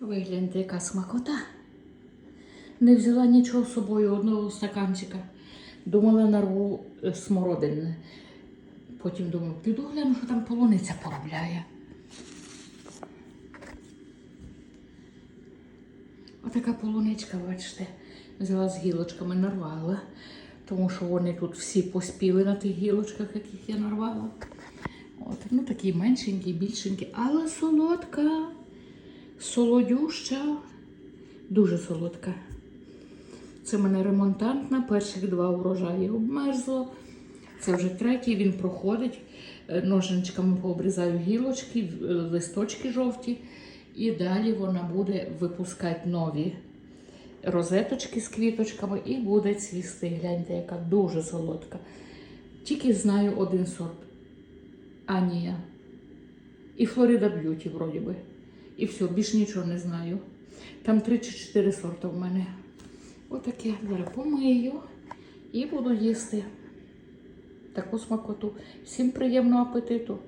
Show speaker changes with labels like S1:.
S1: Вигляньте, яка смакота. Не взяла нічого з собою, одного стаканчика. Думала, нарву е, смородини. Потім думаю, піду гляну, що там полуниця поробляє. Отака полуничка, бачите, взяла з гілочками, нарвала. Тому що вони тут всі поспіли на тих гілочках, яких я нарвала. От, ну такі меншенькі, більшенькі, але солодка, солодюща, дуже солодка. Це в мене ремонтант на перших два урожаї обмерзло. Це вже третій, він проходить. Е, Ножничками пообрізаю гілочки, е, листочки жовті. І далі вона буде випускати нові розеточки з квіточками і буде цвісти. Гляньте, яка дуже солодка. Тільки знаю один сорт. Анія. І Флорида Б'юті, вроді би. І все, більш нічого не знаю. Там три чи чотири сорти в мене. Отаке. Зараз помию і буду їсти таку смакоту. Всім приємного апетиту!